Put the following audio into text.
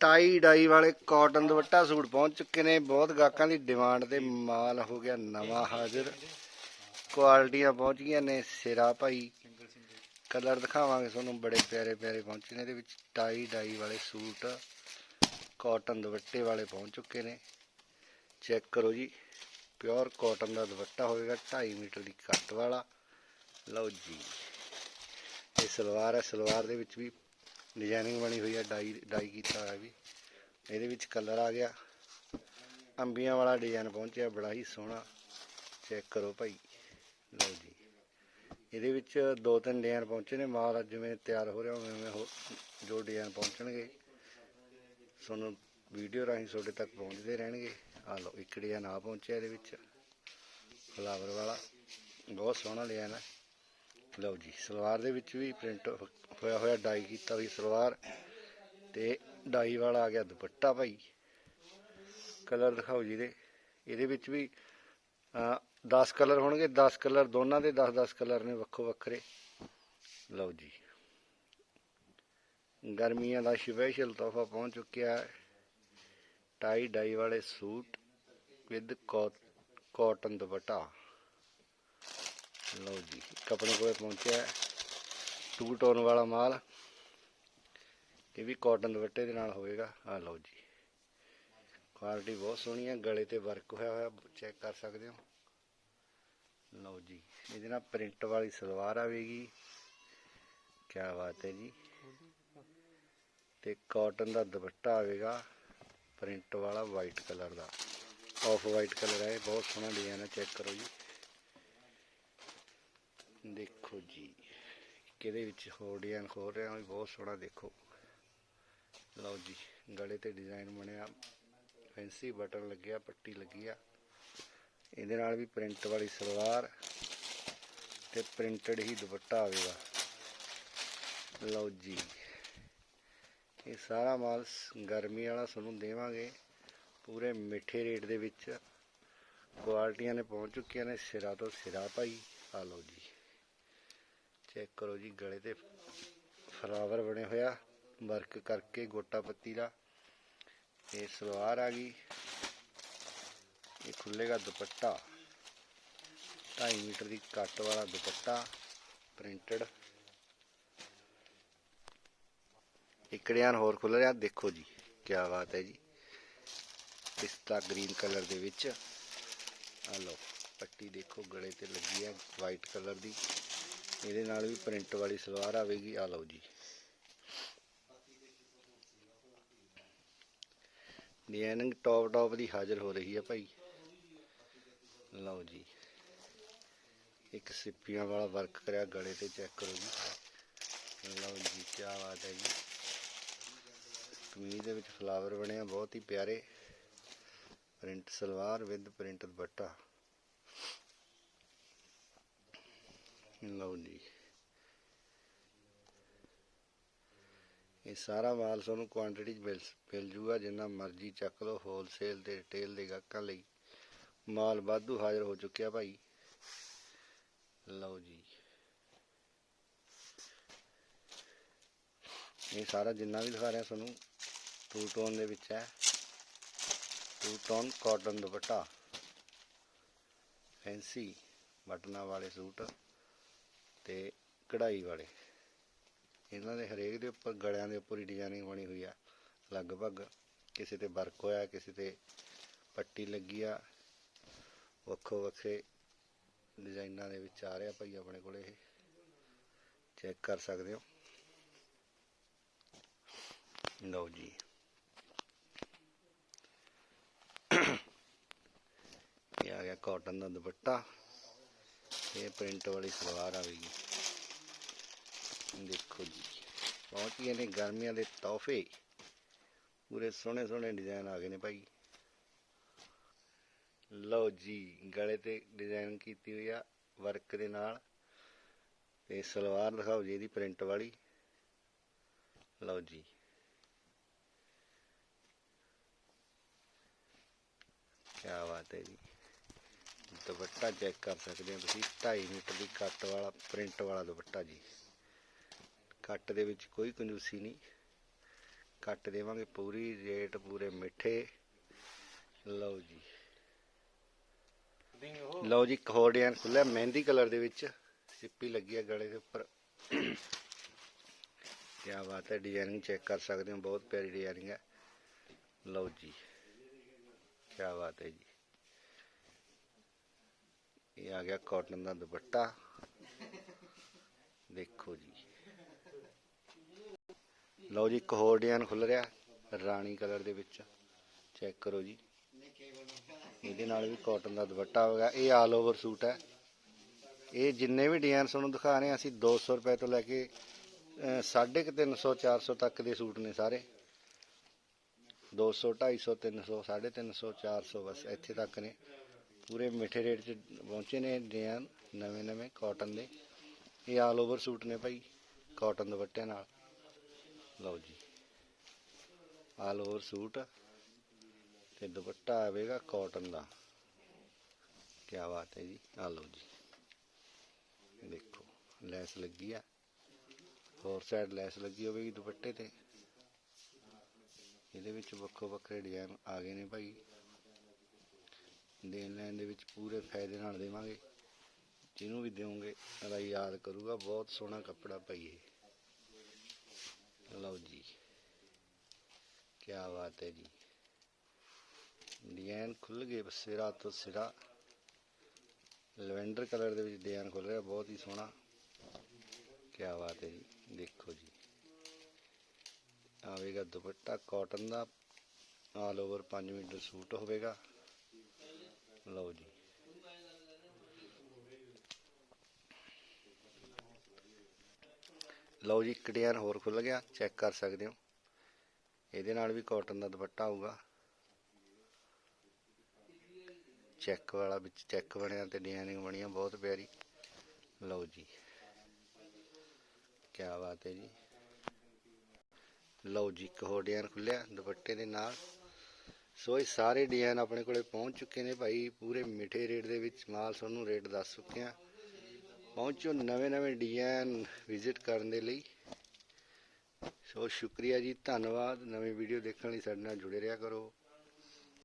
ਟਾਈ dye ਵਾਲੇ cotton dupatta suit ਪਹੁੰਚ ਚੁੱਕੇ ਨੇ। ਬਹੁਤ ਗਾਹਕਾਂ ਦੀ ਡਿਮਾਂਡ ਤੇ ਮਾਲ ਹੋ ਗਿਆ ਨਵਾਂ ਹਾਜ਼ਰ। ਕੁਆਲਿਟੀਆਂ ਪਹੁੰਚ ਗਈਆਂ ਨੇ ਸਿਰਾ ਭਾਈ। ਕਲਰ ਦਿਖਾਵਾਂਗੇ ਤੁਹਾਨੂੰ, ਬੜੇ ਪਿਆਰੇ ਪਿਆਰੇ ਪਹੁੰਚੇ ਨੇ ਇਹਦੇ ਵਿੱਚ। ਟਾਈ ਡਾਈ ਵਾਲੇ ਸੂਟ ਕਾਟਨ ਦੁਪੱਟੇ ਵਾਲੇ ਪਹੁੰਚ ਚੁੱਕੇ ਨੇ। ਚੈੱਕ ਕਰੋ ਜੀ, ਪਿਓਰ ਕਾਟਨ ਦਾ ਦੁਪੱਟਾ ਹੋਵੇਗਾ 2.5 ਮੀਟਰ ਦੀ ਕੱਟ ਵਾਲਾ। ਲਓ ਜੀ, ਇਹ ਸਲਵਾਰ ਹੈ, ਸਲਵਾਰ ਦੇ ਵਿੱਚ ਵੀ ਡਿਜ਼ਾਈਨਿੰਗ ਬਣੀ ਹੋਈ ਹੈ ਡਾਈ ਡਾਈ ਕੀਤਾ ਹੋਇਆ ਵੀ। ਇਹਦੇ ਵਿੱਚ ਕਲਰ ਆ ਗਿਆ। ਅੰਬੀਆਂ ਵਾਲਾ ਡਿਜ਼ਾਈਨ ਪਹੁੰਚਿਆ, ਬੜਾ ਹੀ ਸੋਹਣਾ। ਚੈੱਕ ਕਰੋ ਭਾਈ। ਲਓ ਜੀ। ਇਹਦੇ ਵਿੱਚ ਦੋ ਤਿੰਨ ਡਿਜ਼ਾਈਨ ਪਹੁੰਚੇ ਨੇ। ਮਾਲ ਜਿਵੇਂ ਤਿਆਰ ਹੋ ਰਿਹਾ, ਉਵੇਂ ਉਵੇਂ ਜੋ ਡਿਜ਼ਾਈਨ ਪਹੁੰਚਣਗੇ, ਤੁਹਾਨੂੰ ਵੀਡੀਓ ਰਾਹੀਂ ਤੁਹਾਡੇ ਤੱਕ ਪਹੁੰਚਦੇ ਰਹਿਣਗੇ। ਆ ਲਓ, ਇੱਕ ਡਿਜ਼ਾਈਨ ਆ ਪਹੁੰਚਿਆ ਇਹਦੇ ਵਿੱਚ। ਫਲਾਵਰ ਵਾਲਾ। ਬਹੁਤ ਸੋਹਣਾ ਡਿਜ਼ਾਈਨ ਹੈ ਲਓ ਜੀ, ਸਲਵਾਰ ਦੇ ਵਿੱਚ ਵੀ ਪ੍ਰਿੰਟ ਹੋਇਆ ਹੋਇਆ ਡਾਈ ਕੀਤਾ ਹੋਈ ਸਲਵਾਰ ਤੇ ਡਾਈ ਵਾਲਾ ਆ ਗਿਆ ਦੁਪੱਟਾ ਭਾਈ। ਕਲਰ ਦਿਖਾਓ ਜੀ ਦੇ ਇਹਦੇ ਵਿੱਚ ਵੀ 10 ਕਲਰ ਹੋਣਗੇ 10 ਕਲਰ ਦੋਨਾਂ ਦੇ 10-10 ਕਲਰ ਨੇ ਵੱਖੋ ਵੱਖਰੇ। ਲਓ ਜੀ। ਗਰਮੀਆਂ ਦਾ ਸਪੈਸ਼ਲ ਤੋਹਫਾ ਪਹੁੰਚ ਚੁੱਕਿਆ ਹੈ। ਟਾਈ ਡਾਈ ਵਾਲੇ ਸੂਟ ਵਿਦ ਕਾਟਨ ਦੁਪੱਟਾ। ਲਓ ਜੀ ਇੱਕ ਆਪਣੇ ਕੋਲੇ ਪਹੁੰਚਿਆ ਟੂ ਟੋਨ ਵਾਲਾ ਮਾਲ। ਇਹ ਵੀ ਕਾਟਨ ਦੁਪੱਟੇ ਦੇ ਨਾਲ ਹੋਵੇਗਾ ਆ ਲਓ ਜੀ। ਕੁਆਲਿਟੀ ਬਹੁਤ ਸੋਹਣੀ ਹੈ ਗਲੇ ਤੇ ਵਰਕ ਹੋਇਆ ਹੋਇਆ ਚੈੱਕ ਕਰ ਸਕਦੇ ਹੋ। ਲਓ ਜੀ ਇਹਦੇ ਨਾਲ ਪ੍ਰਿੰਟ ਵਾਲੀ ਸਲਵਾਰ ਆਵੇਗੀ। ਕੀ ਬਾਤ ਹੈ ਜੀ। ਤੇ ਕਾਟਨ ਦਾ ਦੁਪੱਟਾ ਆਵੇਗਾ ਪ੍ਰਿੰਟ ਵਾਲਾ ਵਾਈਟ ਕਲਰ ਦਾ। ਆਫ ਵਾਈਟ ਕਲਰ ਹੈ ਇਹ, ਬਹੁਤ ਸੋਹਣਾ ਡਿਜ਼ਾਈਨ ਹੈ ਚੈੱਕ ਕਰੋ ਜੀ। ਦੇਖੋ ਜੀ, ਕਿਹਦੇ ਵਿੱਚ ਹੋਰ ਡਿਜ਼ਾਈਨ ਖੋਲ ਰਿਹਾ ਵੀ ਬਹੁਤ ਸੋਹਣਾ ਦੇਖੋ। ਲਓ ਜੀ, ਗਲੇ ਤੇ ਡਿਜ਼ਾਈਨ ਬਣਿਆ ਫੈਂਸੀ ਬਟਨ ਲੱਗਿਆ, ਪੱਟੀ ਲੱਗੀ ਆ। ਇਹਦੇ ਨਾਲ ਵੀ ਪ੍ਰਿੰਟ ਵਾਲੀ ਸਲਵਾਰ ਤੇ ਪ੍ਰਿੰਟਡ ਹੀ ਦੁਪੱਟਾ ਆਵੇਗਾ। ਲਓ ਜੀ, ਇਹ ਸਾਰਾ ਮਾਲ ਗਰਮੀ ਵਾਲਾ ਤੁਹਾਨੂੰ ਦੇਵਾਂਗੇ। ਪੂਰੇ ਮਿੱਠੇ ਰੇਟ ਦੇ ਵਿੱਚ ਕੁਆਲਿਟੀਆਂ ਨੇ ਪਹੁੰਚ ਚੁੱਕੀਆਂ ਨੇ, ਸਿਰਾ ਤੋਂ ਸਿਰਾ ਭਾਈ ਆ ਲਓ ਜੀ। ਚੈੱਕ ਕਰੋ ਜੀ, ਗਲੇ ਤੇ ਫਲਾਵਰ ਬਣੇ ਹੋਇਆ ਵਰਕ ਕਰਕੇ ਗੋਟਾ ਪੱਤੀ ਦਾ ਇਹ ਸਲਵਾਰ ਆ ਗਈ। ਇਹ ਖੁੱਲੇਗਾ ਦੁਪੱਟਾ। 2.5 ਮੀਟਰ ਦੀ ਕੱਟ ਵਾਲਾ ਦੁਪੱਟਾ ਪ੍ਰਿੰਟਡ ਇੱਕ ਡਿਜ਼ਾਈਨ ਹੋਰ ਖੁੱਲ ਰਿਹਾ, ਦੇਖੋ ਜੀ ਕੀ ਬਾਤ ਹੈ ਜੀ। ਪਿਸਤਾ ਗ੍ਰੀਨ ਕਲਰ ਦੇ ਵਿੱਚ। ਆ ਲਓ, ਪੱਟੀ ਦੇਖੋ, ਗਲੇ ਤੇ ਲੱਗੀ ਹੈ ਵਾਈਟ ਕਲਰ ਦੀ। ਇਹਦੇ ਨਾਲ ਵੀ ਪ੍ਰਿੰਟ ਵਾਲੀ ਸਲਵਾਰ ਆਵੇਗੀ। ਆ ਲਓ ਜੀ। ਡਿਜ਼ਾਈਨਿੰਗ ਟੌਪ ਟੌਪ ਦੀ ਹਾਜ਼ਰ ਹੋ ਰਹੀ ਹੈ ਭਾਈ। ਲਓ ਜੀ। ਇੱਕ ਸਿੱਪੀਆਂ ਵਾਲਾ ਵਰਕ ਕਰਿਆ, ਗਲੇ ਤੇ ਚੈੱਕ ਕਰੋ ਜੀ। ਲਓ ਜੀ ਕੀ ਬਾਤ ਹੈ ਜੀ। ਕਮੀਜ਼ ਦੇ ਵਿੱਚ ਫਲਾਵਰ ਬਣਿਆ ਬਹੁਤ ਹੀ ਪਿਆਰੇ। Print salwar with print dupatta. ਲਓ ਜੀ। ਇਹ ਸਾਰਾ ਮਾਲ ਤੁਹਾਨੂੰ ਕੁਆਂਟੀਟੀ 'ਚ ਮਿਲ ਮਿਲ ਜੂਗਾ, ਜਿੰਨਾ ਮਰਜ਼ੀ ਚੱਕ ਲਓ ਹੋਲਸੇਲ ਤੇ ਰਿਟੇਲ ਦੇ ਗਾਹਕਾਂ ਲਈ। ਮਾਲ ਵਾਧੂ ਹਾਜ਼ਰ ਹੋ ਚੁੱਕਿਆ ਭਾਈ। ਲਓ ਜੀ। ਇਹ ਸਾਰਾ ਜਿੰਨਾ ਵੀ ਦਿਖਾ ਰਿਹਾ ਤੁਹਾਨੂੰ ਟੂ ਟੋਨ ਦੇ ਵਿੱਚ ਹੈ। Two tone cotton dupatta. Fancy ਬਟਨਾਂ ਵਾਲੇ ਸੂਟ। ਤੇ ਕਢਾਈ ਵਾਲੇ। ਇਹਨਾਂ ਦੇ ਹਰੇਕ ਦੇ ਉੱਪਰ, ਗਲਿਆਂ ਦੇ ਉੱਪਰ ਹੀ ਡਿਜ਼ਾਈਨਿੰਗ ਬਣੀ ਹੋਈ ਆ। ਲਗਭਗ ਕਿਸੇ ਤੇ ਵਰਕ ਹੋਇਆ, ਕਿਸੇ ਤੇ ਪੱਟੀ ਲੱਗੀ ਆ। ਵੱਖੋ ਵੱਖਰੇ ਡਿਜ਼ਾਈਨਾਂ ਦੇ ਵਿੱਚ ਆ ਰਿਹਾ ਭਾਈ ਆਪਣੇ ਕੋਲੇ ਇਹ। ਚੈੱਕ ਕਰ ਸਕਦੇ ਹੋ। ਲਓ ਜੀ। ਇਹ ਆ ਗਿਆ ਕਾਟਨ ਦਾ ਦੁਪੱਟਾ। ਇਹ ਪ੍ਰਿੰਟ ਵਾਲੀ ਸਲਵਾਰ ਆਵੇਗੀ ਦੇਖੋ ਜੀ ਪਹੁੰਚ ਗਏ ਨੇ ਗਰਮੀਆਂ ਦੇ ਤੋਹਫੇ। ਪੂਰੇ ਸੋਹਣੇ ਸੋਹਣੇ ਡਿਜ਼ਾਈਨ ਆ ਗਏ ਨੇ ਭਾਈ। ਲਓ ਜੀ, ਗਲੇ ਤੇ ਡਿਜ਼ਾਈਨ ਕੀਤੀ ਹੋਈ ਆ ਵਰਕ ਦੇ ਨਾਲ। ਤੇ ਸਲਵਾਰ ਦਿਖਾਓ ਜੀ ਇਹਦੀ ਪ੍ਰਿੰਟ ਵਾਲੀ। ਲਓ ਜੀ। ਕੀ ਬਾਤ ਹੈ ਜੀ। ਦੁਪੱਟਾ ਚੈੱਕ ਕਰ ਸਕਦੇ ਹੋ ਤੁਸੀਂ। 2.5 ਮੀਟਰ ਦੀ ਕੱਟ ਵਾਲਾ ਪ੍ਰਿੰਟ ਵਾਲਾ ਦੁਪੱਟਾ ਜੀ। ਕੱਟ ਦੇ ਵਿੱਚ ਕੋਈ ਕੰਜੂਸੀ ਨਹੀਂ। ਕੱਟ ਦੇਵਾਂਗੇ ਪੂਰੀ, ਰੇਟ ਪੂਰੇ ਮਿੱਠੇ। ਲਓ ਜੀ। ਲਓ ਜੀ, ਇੱਕ ਹੋਰ ਡਿਜ਼ਾਈਨ ਖੁੱਲਿਆ ਮਹਿੰਦੀ ਕਲਰ ਦੇ ਵਿੱਚ। ਸਿੱਪੀ ਲੱਗੀ ਹੈ ਗਲੇ ਦੇ ਉੱਪਰ। ਕਿਆ ਬਾਤ ਹੈ ਡਿਜ਼ਾਈਨਿੰਗ ਚੈੱਕ ਕਰ ਸਕਦੇ ਹੋ। ਬਹੁਤ ਪਿਆਰੀ ਡਿਜ਼ਾਈਨਿੰਗ ਹੈ। ਲਓ ਜੀ। ਕਿਆ ਬਾਤ ਹੈ ਜੀ। ਇਹ ਆ ਗਿਆ ਕਾਟਨ ਦਾ ਦੁਪੱਟਾ। ਦੇਖੋ ਜੀ। ਲਓ ਜੀ ਇੱਕ ਹੋਰ ਡਿਜ਼ਾਈਨ ਖੁੱਲ ਰਿਹਾ ਰਾਣੀ ਕਲਰ ਦੇ ਵਿੱਚ। ਚੈੱਕ ਕਰੋ ਜੀ। ਇਹਦੇ ਨਾਲ ਵੀ ਕਾਟਨ ਦਾ ਦੁਪੱਟਾ ਹੋਗਾ ਇਹ ਆਲ ਓਵਰ ਸੂਟ ਹੈ। ਇਹ ਜਿੰਨੇ ਵੀ ਡਿਜ਼ਾਈਨ ਤੁਹਾਨੂੰ ਦਿਖਾ ਰਹੇ ਹਾਂ ਅਸੀਂ 200 ਰੁਪਏ ਤੋਂ ਲੈ ਕੇ ਅਹ, ਸਾਢੇ ਕੁ 300 400 ਤੱਕ ਦੇ ਸੂਟ ਨੇ ਸਾਰੇ। 200 250 300 350 400 ਬਸ ਇੱਥੇ ਤੱਕ ਨੇ। ਪੂਰੇ ਮਿੱਠੇ ਰੇਟ 'ਚ ਪਹੁੰਚੇ ਨੇ ਡਿਜ਼ਾਈਨ ਨਵੇਂ ਨਵੇਂ ਕਾਟਨ ਦੇ। ਇਹ ਆਲ ਓਵਰ ਸੂਟ ਨੇ ਭਾਈ ਕਾਟਨ ਦੁਪੱਟਿਆਂ ਨਾਲ। ਲਓ ਜੀ ਆਲ ਓਵਰ ਸੂਟ, ਤੇ ਦੁਪੱਟਾ ਆਵੇਗਾ ਕਾਟਨ ਦਾ। ਕੀ ਬਾਤ ਹੈ ਜੀ ਆ ਲਓ ਜੀ। ਦੇਖੋ, ਲੈਸ ਲੱਗੀ ਆ। ਹੋਰ ਸਾਈਡ ਲੈਸ ਲੱਗੀ ਹੋਵੇਗੀ ਦੁਪੱਟੇ ਤੇ। ਇਹਦੇ ਵਿੱਚ ਵੱਖੋ ਵੱਖਰੇ ਡਿਜ਼ਾਈਨ ਆ ਗਏ ਨੇ ਭਾਈ। ਦੇਣ ਲੈਣ ਦੇ ਵਿੱਚ ਪੂਰੇ ਫਾਇਦੇ ਨਾਲ ਦੇਵਾਂਗੇ। ਜਿਹਨੂੰ ਵੀ ਦਿਓਗੇ ਅਦਾ ਯਾਦ ਕਰੂਗਾ, ਬਹੁਤ ਸੋਹਣਾ ਕੱਪੜਾ ਭਾਈ ਲਓ ਜੀ ਕੀ ਬਾਤ ਹੈ ਜੀ। ਡਿਜ਼ਾਈਨ ਖੁੱਲ ਗਏ, ਸਿਰਾ ਤੋਂ ਸਿਰਾ। ਲਵੈਂਡਰ ਕਲਰ ਦੇ ਵਿੱਚ ਡਿਜ਼ਾਈਨ ਖੁੱਲ ਰਿਹਾ, ਬਹੁਤ ਹੀ ਸੋਹਣਾ। ਕੀ ਬਾਤ ਹੈ ਜੀ, ਦੇਖੋ ਜੀ। ਆਵੇਗਾ ਦੁਪੱਟਾ, ਕਾਟਨ ਦਾ, ਆਲ ਓਵਰ 5 ਮੀਟਰ ਸੂਟ ਹੋਵੇਗਾ। ਲਓ ਜੀ ਲਓ ਜੀ, ਇੱਕ ਡਿਜ਼ਾਈਨ ਹੋਰ ਖੁੱਲ ਗਿਆ, ਚੈੱਕ ਕਰ ਸਕਦੇ ਹੋ। ਇਹਦੇ ਨਾਲ ਵੀ ਕਾਟਨ ਦਾ ਦੁਪੱਟਾ ਆਊਗਾ। ਚੈੱਕ ਵਾਲਾ ਵਿੱਚ ਚੈੱਕ ਬਣਿਆ ਤੇ ਡਿਜ਼ਾਈਨਿੰਗ ਬਣੀ ਬਹੁਤ ਪਿਆਰੀ। ਲਓ ਜੀ ਕੀ ਬਾਤ ਹੈ ਜੀ। ਲਓ ਜੀ, ਇੱਕ ਹੋਰ ਡਿਜ਼ਾਈਨ ਖੁੱਲਿਆ ਦੁਪੱਟੇ ਦੇ ਨਾਲ। ਸੋ ਇਹ ਸਾਰੇ ਡਿਜ਼ਾਈਨ ਆਪਣੇ ਕੋਲੇ ਪਹੁੰਚ ਚੁੱਕੇ ਨੇ ਭਾਈ, ਪੂਰੇ ਮਿੱਠੇ ਰੇਟ ਦੇ ਵਿੱਚ ਮਾਲ ਤੁਹਾਨੂੰ ਰੇਟ ਦੱਸ ਚੁੱਕੇ ਆ। ਪਹੁੰਚੋ ਨਵੇਂ ਨਵੇਂ ਡਿਜ਼ਾਈਨ ਵਿਜ਼ਿਟ ਕਰਨ ਦੇ ਲਈ। ਸੋ ਸ਼ੁਕਰੀਆ ਜੀ, ਧੰਨਵਾਦ। ਨਵੀਂ ਵੀਡੀਓ ਦੇਖਣ ਲਈ ਸਾਡੇ ਨਾਲ ਜੁੜੇ ਰਿਹਾ ਕਰੋ।